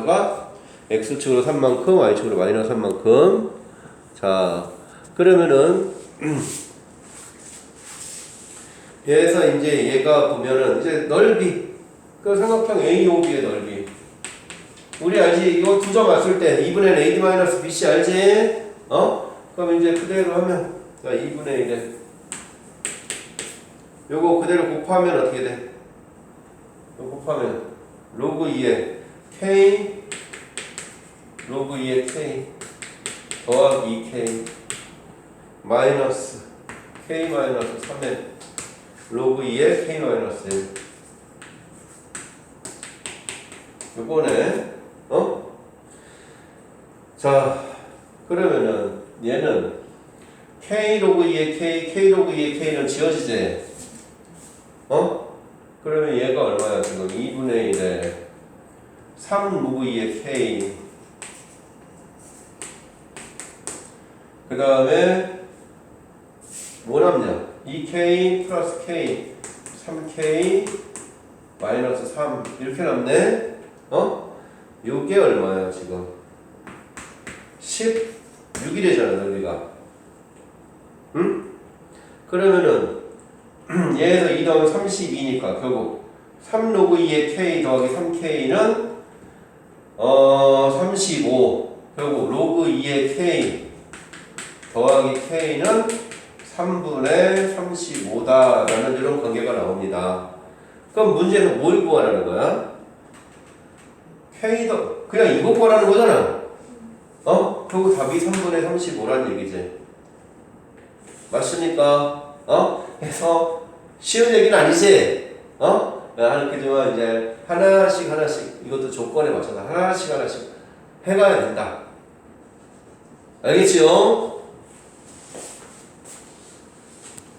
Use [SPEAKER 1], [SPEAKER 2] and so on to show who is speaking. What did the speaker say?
[SPEAKER 1] 알파가 x축으로 3만큼 y축으로 마이너스 3만큼 자 그러면은 얘에서 이제 얘가 보면은 이제 넓이 그 삼각형 AOB의 넓이 우리 알지 이거 두 점 왔을 때 2분의 AD 마이너스 BC 알지? 어? 그럼 이제 그대로 하면 자 2분의 1에 요거 그대로 곱하면 어떻게 돼? 곱하면 로그 2에 K 로그 2에 K 더하기 2K 마이너스 K 마이너스 3에 로그 2에 K 마이너스 1 요거네 어? 자 그러면은 얘는 K 로그 2의 K K 로그 2의 K는 지워지지 어? 그러면 얘가 얼마야 지금 2분의 1에 3 로그 2의 K 그 다음에 뭐 남냐? 2K 플러스 K 3K 마이너스 3 이렇게 남네. 어? 요게 얼마야 지금? 16이 되잖아 넓이가. 응? 그러면은 얘에서 2 더하면 32니까 결국. 3 로그 2의 k 더하기 3k는 어 35. 결국 로그 2의 k 더하기 k는 3분의 35다라는 이런 관계가 나옵니다. 그럼 문제는 뭘 구하라는 거야? k 더 그냥 이거 구하라는 거잖아. 어? 결국 답이 3분의 35라는 얘기지. 맞습니까? 어? 그래서 쉬운 얘기는 아니지. 어? 하겠지만 이제 하나씩 하나씩 이것도 조건에 맞춰서 하나씩 하나씩 해가야 된다. 알겠지요?